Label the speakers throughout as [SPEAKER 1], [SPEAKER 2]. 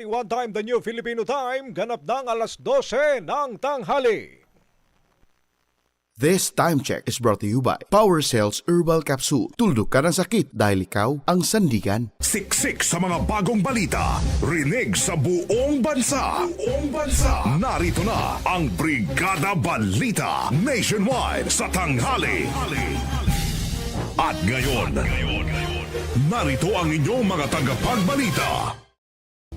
[SPEAKER 1] Ang ating one time the new Filipino time ganap ng alas 12 ng tanghali.
[SPEAKER 2] This time check is brought to you by Power Cells Herbal Capsule. Tuldok ka ng sakit dahil ikaw ang sandigan.
[SPEAKER 3] Siksik sa mga bagong balita. Rinig sa buong bansa. Buong bansa. Narito na ang Brigada Balita Nationwide sa tanghali. At ngayon, narito ang inyong mga tagapagbalita.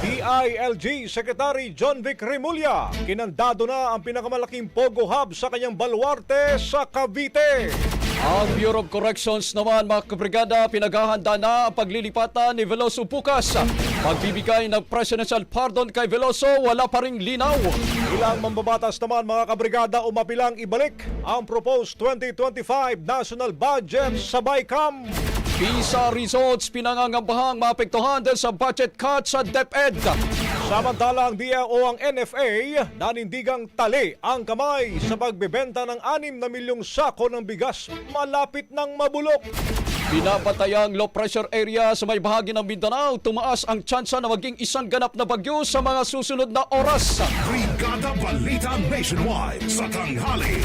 [SPEAKER 1] DILG Secretary John Vic Remulla kinandado na ang pinakamalaking Pogo Hub sa kanyang baluarte sa Cavite.
[SPEAKER 4] Ang Bureau of Corrections naman mga kabrigada pinaghahanda na ang paglilipatan ni Veloso bukas. Pagbibigay ng presidential pardon kay Veloso wala pa ring linaw.
[SPEAKER 1] Ilang mambabatas naman mga kabrigada umapilang ibalik ang proposed 2025 national budget sa BICAM.
[SPEAKER 4] PISA results pinangangambahang maapektuhan dahil sa budget cut sa DepEd.
[SPEAKER 1] Samantalang DAO ang NFA nanindigang tali ang kamay sa pagbebenta ng 6 na milyong sako ng bigas malapit ng mabulok.
[SPEAKER 4] Pinapatayang low pressure area sa may bahagi ng Mindanao, tumaas ang tsansa na maging isang ganap na bagyo sa mga susunod na oras.
[SPEAKER 3] Brigada Balita Nationwide sa tanghali.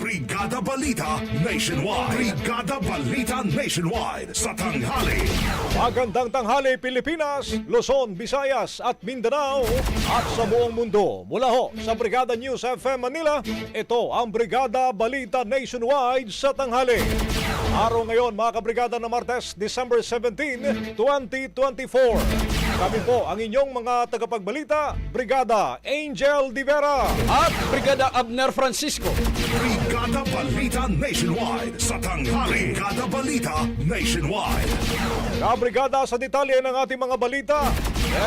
[SPEAKER 3] Brigada Balita Nationwide. Brigada Balita Nationwide sa tanghali.
[SPEAKER 1] Magandang tanghali Pilipinas, Luzon, Visayas at Mindanao at sa buong mundo. Mula ho sa Brigada News FM Manila, ito ang Brigada Balita Nationwide sa tanghali. Araw ngayon mga kabrigada na Martes, December 17, 2024. Kami po ang inyong mga tagapagbalita, Brigada Angel Divera.
[SPEAKER 4] At Brigada Abner Francisco.
[SPEAKER 3] Brigada Balita Nationwide sa tanghali. Brigada Balita Nationwide.
[SPEAKER 1] Kabrigada sa detalye ng ating mga balita.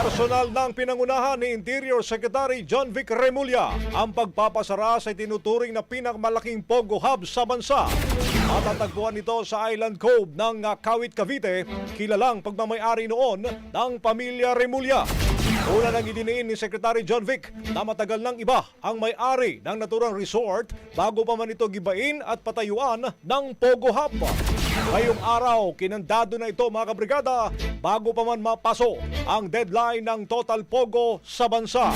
[SPEAKER 1] Personal ng pinangunahan ni Interior Secretary John Vic Remulla ang pagpapasara sa tinuturing na pinakamalaking Pogo Hub sa bansa. Matatagpuan ito sa Island Cove ng uh, Kawit, Cavite, kilalang pagmamayari noon ng pamilya Remulla. Una nang idiniin ni Secretary John Vic na matagal ng iba ang may-ari ng naturang resort bago pa man ito gibain at patayuan ng Pogo Hub. Ngayong araw, kinandado na ito mga kabrigada bago pa man mapaso ang deadline ng Total Pogo sa bansa.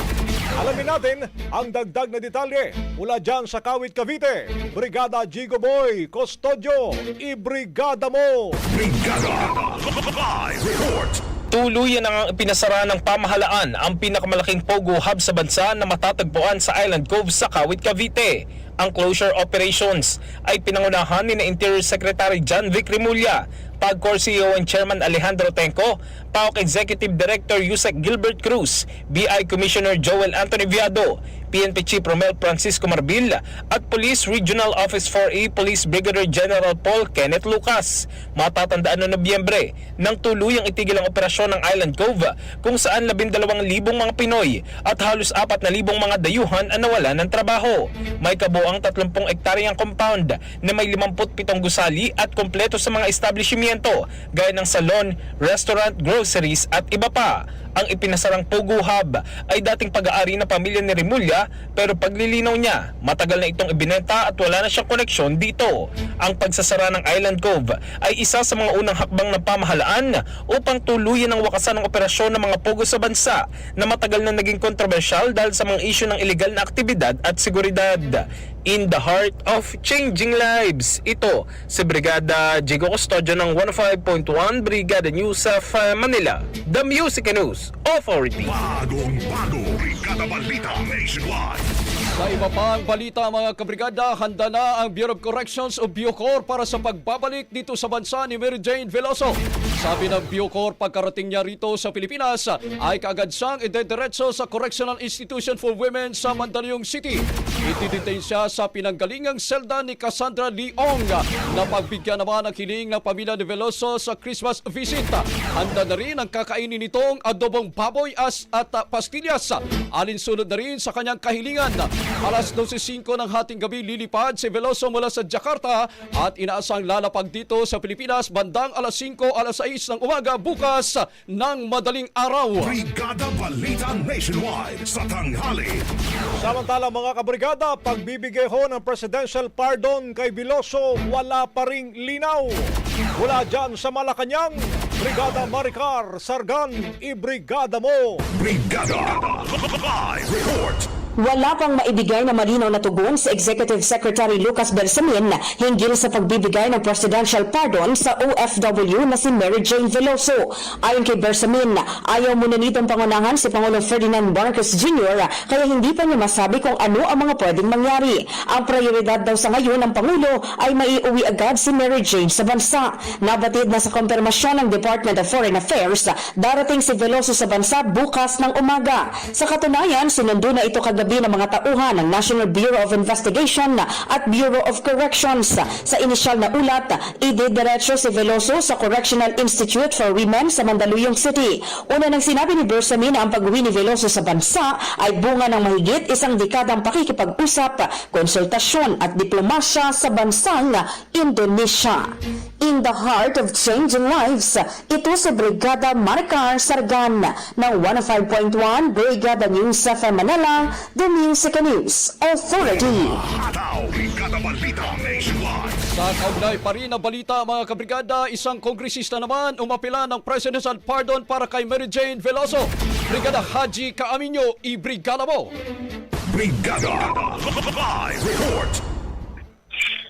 [SPEAKER 1] Alamin natin ang dagdag na detalye mula dyan sa Kawit, Cavite. Brigada Gigo Boy, Custodio, ibrigada mo!
[SPEAKER 3] Brigada Live Report.
[SPEAKER 5] Tuluyan ang pinasara ng pamahalaan ang pinakamalaking Pogo Hub sa bansa na matatagpuan sa Island Cove sa Kawit, Cavite. Ang closure operations ay pinangunahan ni na Interior Secretary John Vic Remulla, PAGCOR CEO and Chairman Alejandro Tenco, PAOK Executive Director Yusek Gilbert Cruz, BI Commissioner Joel Anthony Viado, PNP Chief Romel Francisco Marbil at Police Regional Office 4A Police Brigadier General Paul Kenneth Lucas. Matatandaan noong Nobyembre nang tuluyang itigil ang operasyon ng Island Cove kung saan 12,000 mga Pinoy at halos 4,000 mga dayuhan ang nawala ng trabaho. May kabuang 30 ektaryang compound na may 57 gusali at kompleto sa mga establishmento gaya ng salon, restaurant, groceries at iba pa. Ang ipinasarang Pogo Hub ay dating pag-aari ng pamilya ni Remulla pero paglilinaw niya, matagal na itong ibinenta at wala na siyang koneksyon dito. Ang pagsasara ng Island Cove ay isa sa mga unang hakbang ng pamahalaan upang tuluyan ang wakasan ng operasyon ng mga Pogo sa bansa na matagal na naging kontrobersyal dahil sa mga isyu ng ilegal na aktibidad at seguridad. In the heart of changing lives, ito si Brigada Jigo Custodio ng 105.1 Brigada News of Manila, The Music News Authority.
[SPEAKER 3] Bagong bago. Brigada Balita Nationwide.
[SPEAKER 4] Sa iba pang balita mga kabrigada, handa na ang Bureau of Corrections o Bucor para sa pagbabalik dito sa bansa ni Mary Jane Veloso. Sabi ng Bucor, pagkarating niya rito sa Pilipinas, ay kaagad siyang idediretso sa Correctional Institution for Women sa Mandaluyong City. Itidetain siya sa pinanggalingang selda ni Cassandra Leong na pagbigyan naman ang hiling ng pamilya ni Veloso sa Christmas visit. Handa na rin ang kakainin nitong adobong baboy as at pastillas. Alinsunod na rin sa kanyang kahilingan. Alas 12.05 ng hating gabi lilipad si Veloso mula sa Jakarta at inaasang lalapag dito sa Pilipinas bandang alas 5 alas 6 ng umaga bukas ng madaling araw.
[SPEAKER 3] Brigada Balita Nationwide sa tanghali.
[SPEAKER 1] Samantala mga kabrigada, pagbibigay ho ng presidential pardon kay Biloso, wala pa ring linaw. Mula dyan sa Malacanang, Brigada Maricar, Sargan, ibrigada mo!
[SPEAKER 3] Brigada Live Report.
[SPEAKER 6] Wala pang maibigay na malinaw na tugon si Executive Secretary Lucas Bersamin hinggil sa pagbibigay ng presidential pardon sa OFW na si Mary Jane Veloso. Ayon kay Bersamin, ayaw muna nitong pangunahan si Pangulong Ferdinand Marcos Jr. kaya hindi pa niya masabi kung ano ang mga pwedeng mangyari. Ang prioridad daw sa ngayon ng Pangulo ay maiuwi agad si Mary Jane sa bansa. Nabatid na sa konfirmasyon ng Department of Foreign Affairs, darating si Veloso sa bansa bukas ng umaga. Sa katunayan, sinundo na ito kagabi ng mga tauhan ng National Bureau of Investigation at Bureau of Corrections. Sa inisyal na ulat, idediretso si Veloso sa Correctional Institute for Women sa Mandaluyong City. Una nang sinabi ni Bersamin na ang pag-uwi ni Veloso sa bansa ay bunga ng mahigit isang dekadang pakikipag-usap, konsultasyon at diplomasya sa bansang Indonesia. In the heart of changing lives, ito si Brigada Maricar Sargan ng 105.1 Brigada News sa Manila, The Music News Authority.
[SPEAKER 3] Hataw. Brigada Balita Nationwide.
[SPEAKER 4] Sa kaugnay pa rin na balita mga kabrigada, isang kongresista naman umapila ng presidential pardon para kay Mary Jane Veloso. Brigada Haji Kaaminyo, ibrigada mo!
[SPEAKER 3] Brigada Live Report.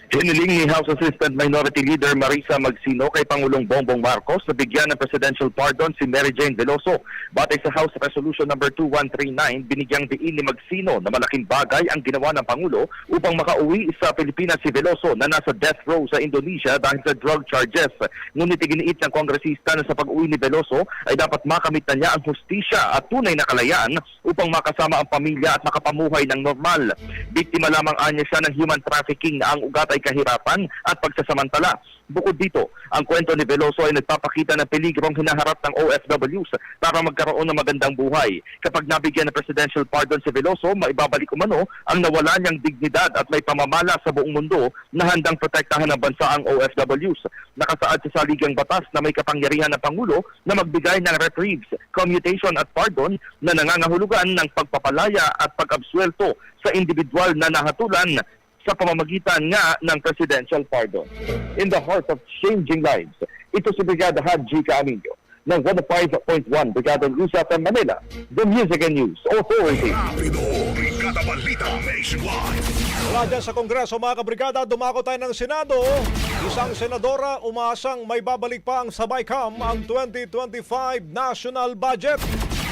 [SPEAKER 7] Hiniling ni House Assistant Minority Leader Marisa Magsino kay Pangulong Bongbong Marcos na bigyan ng presidential pardon si Mary Jane Veloso. Batay sa House Resolution number 2139, binigyang diin ni Magsino na malaking bagay ang ginawa ng Pangulo upang makauwi sa Pilipinas si Veloso na nasa death row sa Indonesia dahil sa drug charges. Ngunit iginiit ng kongresista na sa pag-uwi ni Veloso ay dapat makamit na niya ang hustisya at tunay na kalayaan upang makasama ang pamilya at makapamuhay ng normal. Biktima lamang anya siya ng human trafficking na ang ugat ay kahirapan at pagsasamantala. Bukod dito, ang kwento ni Veloso ay nagpapakita ng peligrong hinaharap ng OFWs para magkaroon ng magandang buhay. Kapag nabigyan ng presidential pardon si Veloso, maibabalik umano ang nawala niyang dignidad at may pamamala sa buong mundo na handang protektahan ng bansa ang OFWs. Nakasaad sa saligang batas na may kapangyarihan ng Pangulo na magbigay ng reprieves, commutation at pardon na nangangahulugan ng pagpapalaya at pag-absuelto sa individual na nahatulan sa pamamagitan nga ng presidential pardon. In the heart of changing lives, ito si Brigada Haji Camillo ng 105.1 Brigada News FM Manila, the Music and News Authority.
[SPEAKER 3] Rapido, Brigada Balita Nationwide.
[SPEAKER 1] Mula dyan sa Kongreso mga kabrigada, dumako tayo ng Senado. Isang senadora umasang may babalik pa ang sabay cam ang 2025 national budget.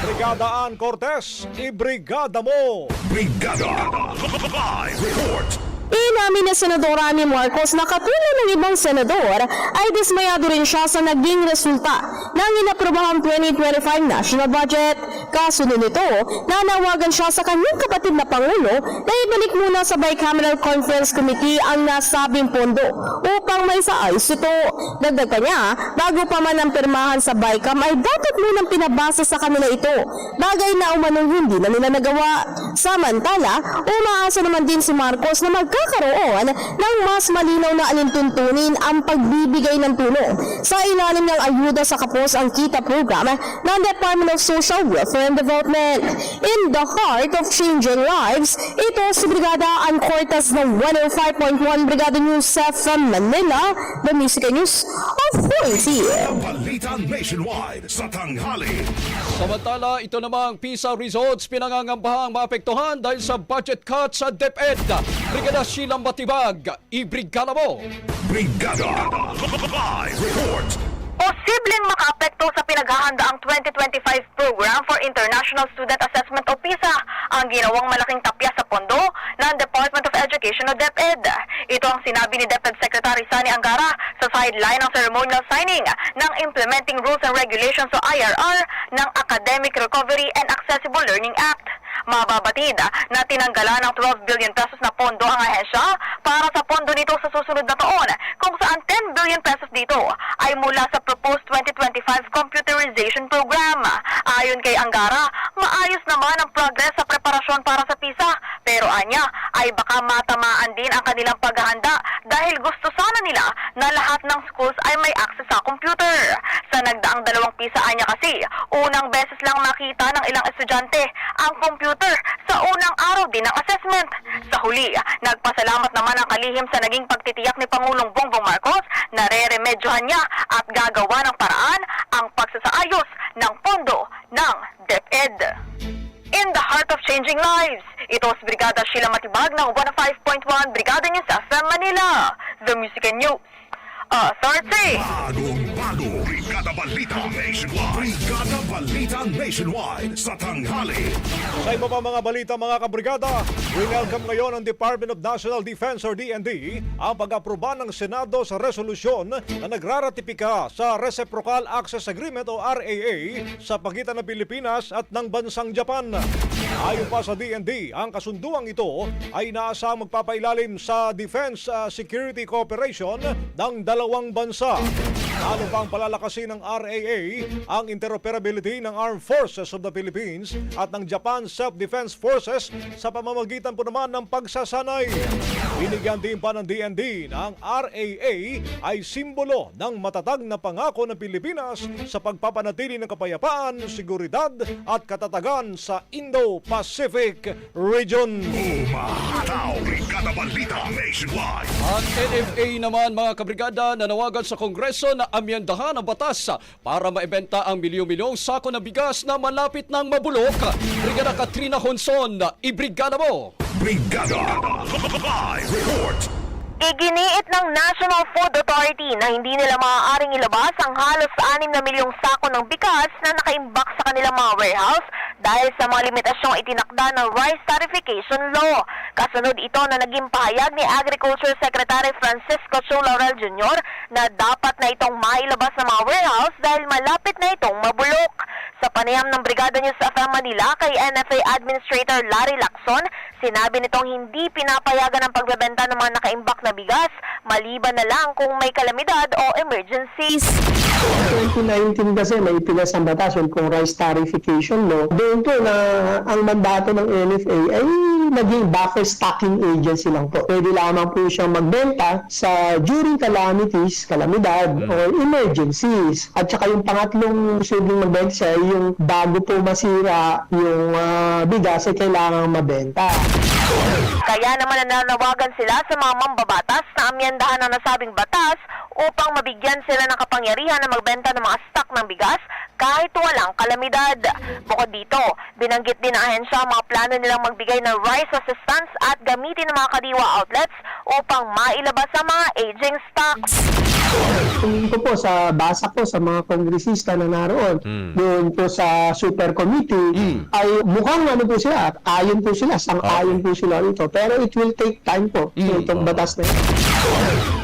[SPEAKER 1] Brigada Ann Cortez, ibrigada mo!
[SPEAKER 3] Brigada Live Report.
[SPEAKER 8] Inamin ni Senadora Amy Marcos na katulad ng ibang senador ay dismayado rin siya sa naging resulta ng inaprobahang 2025 national budget. Kasunod nito, nanawagan siya sa kanyang kapatid na Pangulo na ibalik muna sa Bicameral Conference Committee ang nasabing pondo upang may saayos ito. Dagdag pa niya, bago pa man ang pirmahan sa BICAM ay dapat munang pinabasa sa kanila ito. Bagay na umanong hindi na nila nagawa. Samantala, umaasa naman din si Marcos na magkakaroon ng mas malinaw na alintuntunin ang pagbibigay ng tulong sa ilalim ng ayuda sa kapos ang kita program ng Department of Social Welfare and Development. In the heart of changing lives, ito si Brigada Ann Cortez ng 105.1 Brigada News FM Manila, the Music News Authority.
[SPEAKER 3] Balita Nationwide sa tanghali.
[SPEAKER 4] Samantala, ito namang PISA results pinangangambahang maapektuhan dahil sa budget cut sa DepEd. Brigada Sheila Matibag, ibrigada mo!
[SPEAKER 3] Brigada Live Report.
[SPEAKER 9] Posibleng makaapekto sa pinaghahandaang 2025 Program for International Student Assessment o PISA ang ginawang malaking tapya sa pondo ng Department of Education o DepEd. Ito ang sinabi ni DepEd Secretary Sani Angara sa sideline ng ceremonial signing ng Implementing Rules and Regulations o IRR ng Academic Recovery and Accessible Learning Act. Mababatid na tinanggalan ng 12 billion pesos na pondo ang ahensya para sa pondo nito sa susunod na taon kung saan 10 billion pesos dito ay mula sa proposed 2025 computerization program. Ayon kay Angara, maayos naman ang progress sa preparasyon para sa PISA pero anya ay baka matamaan din ang kanilang paghahanda dahil gusto sana nila na lahat ng schools ay may access sa computer. Sa nagdaang dalawang PISA anya kasi, unang beses lang makita ng ilang estudyante ang computer sa unang araw din ng assessment. Sa huli, nagpasalamat naman ang kalihim sa naging pagtitiyak ni Pangulong Bongbong Marcos na re-remedyohan niya at gagawa ng paraan ang pagsasaayos ng pondo ng DepEd. In the heart of changing lives, ito si Brigada Sheila Matibag ng 105.1 Brigada News FM Manila, The Music and News Authority.
[SPEAKER 3] Bagong bago. Brigada Balita Nationwide. Brigada Balita Nationwide sa tanghali.
[SPEAKER 1] Sa iba pa mga balita mga kabrigada, welcome ngayon ng Department of National Defense or DND ang pag-aproba ng Senado sa resolusyon na nagraratipika sa Reciprocal Access Agreement o RAA sa pagitan ng Pilipinas at ng bansang Japan. Ayon pa sa DND, ang kasunduang ito ay inaasang magpapailalim sa defense uh, security cooperation ng dalawang bansa. Lalo pang palalakasin ng RAA ang interoperability ng Armed Forces of the Philippines at ng Japan Self-Defense Forces sa pamamagitan po naman ng pagsasanay. Binigyan din pa ng DND na ang RAA ay simbolo ng matatag na pangako ng Pilipinas sa pagpapanatili ng kapayapaan, seguridad at katatagan sa Indo-Pacific region.
[SPEAKER 3] Umahataw. Brigada Balita Nationwide.
[SPEAKER 4] Ang NFA naman mga kabrigada nanawagan sa Kongreso na amyendahan ang batas para maibenta ang milyon-milyong sako ng bigas na malapit ng mabulok. Brigada Katrina Honson, ibrigada mo!
[SPEAKER 3] Brigada Live Report.
[SPEAKER 9] Iginiit ng National Food Authority na hindi nila maaaring ilabas ang halos 6 na milyong sako ng bigas na nakaimbak sa kanilang mga warehouse dahil sa mga limitasyong itinakda ng Rice Tarification Law. Kasunod ito na naging pahayag ni Agriculture Secretary Francisco Chu Laurel Jr. na dapat na itong mailabas ng mga warehouse dahil malapit na itong mabulok. Sa panayam ng Brigada News FM Manila kay NFA Administrator Larry Lacson, sinabi nitong hindi pinapayagan ang pagbebenta ng mga nakaimbak na bigas maliban na lang kung may kalamidad o emergencies.
[SPEAKER 10] 2019 kasi may pinas ang batas yung kung rice tarification law. Doon po na ang mandato ng NFA ay naging buffer stocking agency lang po. Pwede lamang po siyang magbenta sa during calamities, kalamidad, or emergencies. At saka yung pangatlong pwedeng magbenta siya ay yung bago po masira yung ah, bigas ay kailangang mabenta.
[SPEAKER 9] Kaya naman nananawagan sila sa mga mambabatas na amyendahan ang nasabing batas upang mabigyan sila ng kapangyarihan na magbenta ng mga stock ng bigas kahit walang kalamidad. Bukod dito, binanggit din ng ahensya ang mga plano nilang magbigay ng rice assistance at gamitin ng mga kadiwa outlets upang mailabas ang mga aging stocks.
[SPEAKER 10] Tingin ko po sa basa ko sa mga kongresista na naroon doon po sa super committee ay mukhang ano po sila ayon po sila sang-ayon po sila rito. Pero it will take time po itong batas na ito.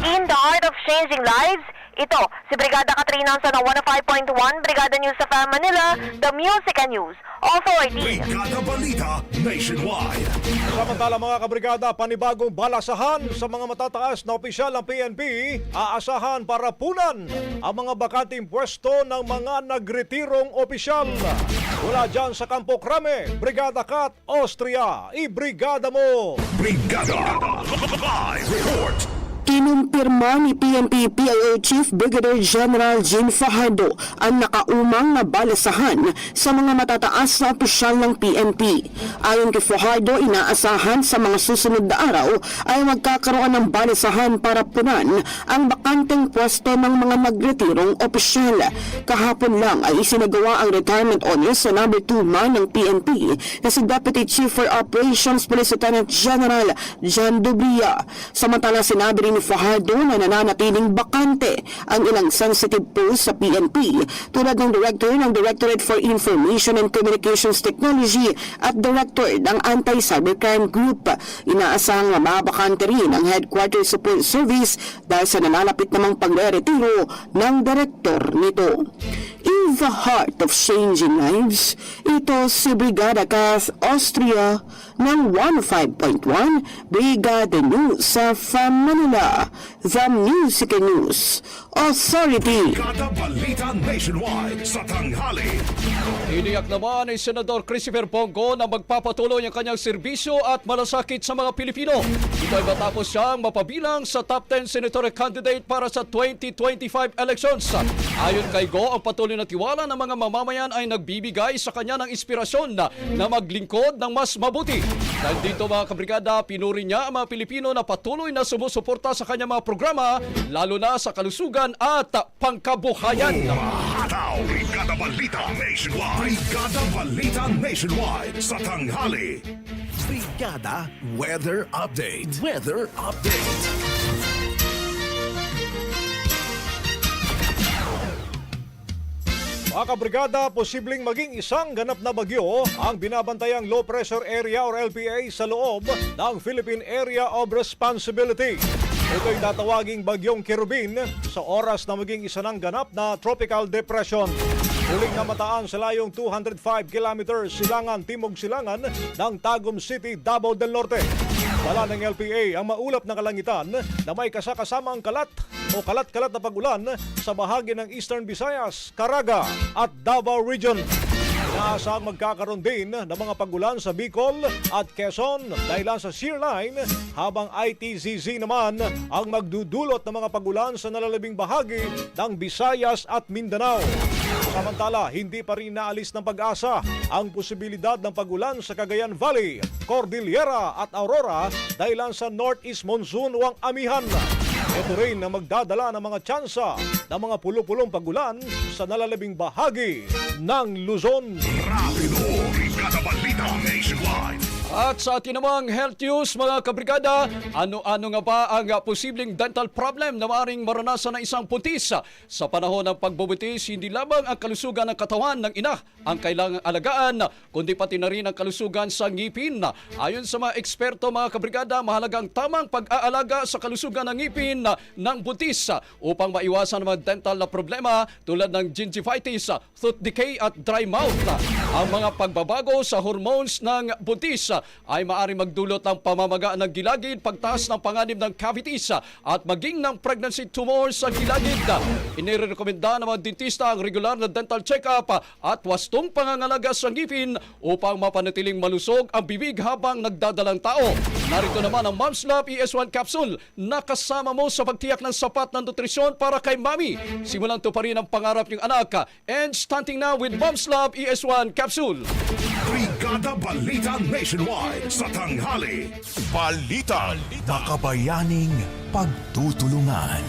[SPEAKER 9] In the heart of changing lives, ito, si Brigada Katrina sa 105.1 Brigada News sa Manila, the Music and News Authority.
[SPEAKER 3] Brigada Balita Nationwide.
[SPEAKER 1] Samantala mga kabrigada, panibagong balasahan sa mga matataas na opisyal ng PNP, aasahan para punan ang mga bakanting pwesto ng mga nagretirong opisyal. Mula dyan sa Campo Crame, Brigada Kat, Austria, i-brigada mo!
[SPEAKER 3] Brigada Live Report.
[SPEAKER 11] Kinumpirma ni PNP PIO Chief Brigadier General Jean Fajardo ang nakaumang na balasahan sa mga matataas na opisyal ng PNP. Ayon kay Fajardo, inaasahan sa mga susunod na araw ay magkakaroon ng balasahan para punan ang bakanteng pwesto ng mga nagretirong opisyal. Kahapon lang ay isinagawa ang retirement honors sa number 2 man ng PNP na si Deputy Chief for Operations Police Lieutenant General John Dubria. Samantala sinabi ni Fajardo na nananatiling bakante ang ilang sensitive posts sa PNP tulad ng Director ng Directorate for Information and Communications Technology at Director ng Anti-Cybercrime Group. Inaasahang mababakante rin ang Headquarters Support Service dahil sa nanalapit namang pagre-retiro ng Director nito. In the heart of changing lives, ito si Brigada Kath Austria ng 105.1 Brigada News sa From Manila, The Music News Authority.
[SPEAKER 3] Brigada Balita Nationwide sa tanghali.
[SPEAKER 4] Iniyak naman ni Senador Christopher Bongo na magpapatuloy ang kanyang serbisyo at malasakit sa mga Pilipino. Ito ay matapos siyang mapabilang sa top 10 senatorial candidate para sa 2025 elections. Ayon kay Go, ang patuloy na tiwala ng mga mamamayan ay nagbibigay sa kanya ng inspirasyon na, na maglingkod ng mas mabuti. Dahil dito mga kabrigada, pinuri niya ang mga Pilipino na patuloy na sumusuporta sa kanyang mga programa, lalo na sa kalusugan at pangkabuhayan.
[SPEAKER 3] Ataw, Brigada Balita Nationwide. Brigada Balita Nationwide sa tanghali.
[SPEAKER 12] Brigada Weather Update. Weather Update.
[SPEAKER 1] Mga kabrigada, posibleng maging isang ganap na bagyo ang binabantayang low pressure area or LPA sa loob ng Philippine Area of Responsibility. Ito'y tatawaging bagyong Kirubin sa oras na maging isa ng ganap na tropical depression. Huling namataan sa layong 205 kilometers silangan timog silangan ng Tagum City, Davao del Norte. Dala ng LPA ang maulap na kalangitan na may kasakasamang kalat o kalat-kalat na pagulan sa bahagi ng Eastern Visayas, Caraga at Davao Region. Inaasahang magkakaroon din ng mga pagulan sa Bicol at Quezon dahilan sa shear line habang ITZZ naman ang magdudulot ng mga pagulan sa nalalabing bahagi ng Visayas at Mindanao. Samantala, hindi pa rin naalis ng pag-asa ang posibilidad ng pagulan sa Cagayan Valley, Cordillera at Aurora dahilan sa northeast monsoon o ang amihan. Ito rin na magdadala ng mga tsansa ng mga pulo-pulong pagulan sa nalalabing bahagi ng Luzon.
[SPEAKER 3] Rapido, Brigada Balita Nationwide.
[SPEAKER 4] At sa atin namang health news mga kabrigada, ano-ano nga ba ang uh, posibleng dental problem na maaaring maranasan ng isang puntis? Sa panahon ng pagbubuntis, hindi lamang ang kalusugan ng katawan ng ina ang kailangang alagaan, kundi pati na rin ang kalusugan sa ngipin. Ayon sa mga eksperto mga kabrigada, mahalagang tamang pag-aalaga sa kalusugan ng ngipin ng buntis upang maiwasan ang mga dental na problema tulad ng gingivitis, tooth decay at dry mouth. Ang mga pagbabago sa hormones ng buntis ay maaari magdulot ng pamamaga ng gilagid, pagtaas ng panganib ng cavities at maging ng pregnancy tumors sa gilagid. Inirekomenda ng mga dentista ang regular na dental check-up at wastong pangangalaga sa ngipin upang mapanatiling malusog ang bibig habang nagdadalang tao. Narito naman ang Mom's Love ES1 capsule na kasama mo sa pagtiyak ng sapat na nutrisyon para kay mami. Simulang tuparin ang pangarap ng anak and stunting na with Mom's Love ES1 capsule.
[SPEAKER 3] Brigada Balita Nationwide sa tanghali.
[SPEAKER 12] Balita. Makabayaning pagtutulungan.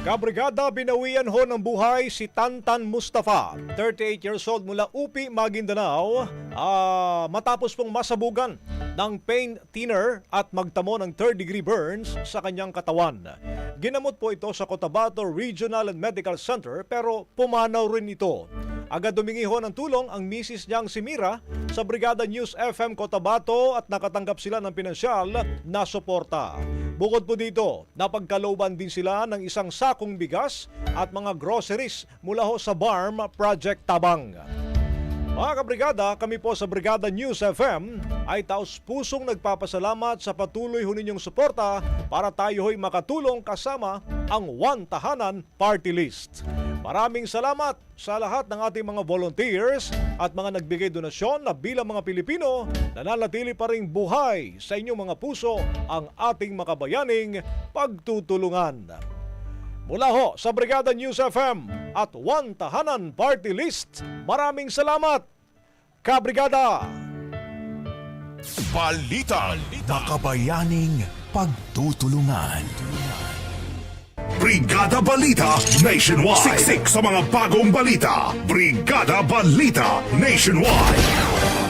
[SPEAKER 1] Kabrigada, binawian ho ng buhay si Tantan Mustafa, 38 years old mula Upi, Maguindanao, ah, matapos pong masabugan ng pain thinner at magtamo ng third degree burns sa kanyang katawan. Ginamot po ito sa Cotabato Regional and Medical Center pero pumanaw rin ito. Agad dumingi ho ng tulong ang misis niyang si Mira sa Brigada News FM Cotabato at nakatanggap sila ng pinansyal na suporta. Bukod po dito, napagkalooban din sila ng isang sakong bigas at mga groceries mula ho sa Barm Project Tabang. Mga kabrigada, kami po sa Brigada News FM ay taos pusong nagpapasalamat sa patuloy ho ninyong suporta para tayo ho'y makatulong kasama ang One Tahanan Party List. Maraming salamat sa lahat ng ating mga volunteers at mga nagbigay donasyon na bilang mga Pilipino nananatili pa rin buhay sa inyong mga puso ang ating makabayaning pagtutulungan. Mula ho sa Brigada News FM at One Tahanan Party List, maraming salamat, Kabrigada!
[SPEAKER 12] Balita. Makabayaning pagtutulungan.
[SPEAKER 3] Brigada Balita Nationwide. Siksik sa mga bagong balita. Brigada Balita Nationwide.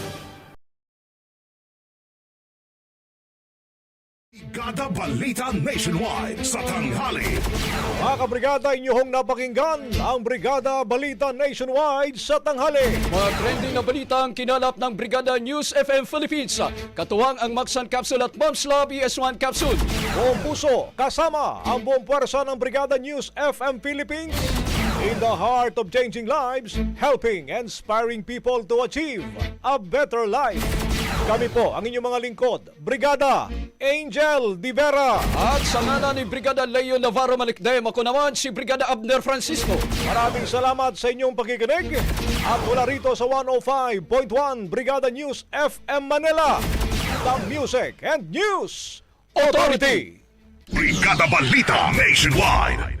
[SPEAKER 3] Brigada Balita Nationwide. Sa tanghali.
[SPEAKER 1] Mga kabrigada, inyong napakinggan ang Brigada Balita Nationwide sa tanghali.
[SPEAKER 4] Mga trending na balita ang kinalap ng Brigada News FM Philippines. Katuwang ang Maxan Capsule at Mom's Love ES1 Capsule.
[SPEAKER 1] Buong puso, kasama ang buong puwersa ng Brigada News FM Philippines. In the heart of changing lives, helping and inspiring people to achieve a better life. Kami po ang inyong mga lingkod, Brigada Angel Divera.
[SPEAKER 4] At sa ngala ni Brigada Leo Navarro Malikdem, ako naman si Brigada Abner Francisco.
[SPEAKER 1] Maraming salamat sa inyong pakikinig. At mula rito sa 105.1 Brigada News FM Manila, the Music and News Authority.
[SPEAKER 3] Brigada Balita Nationwide.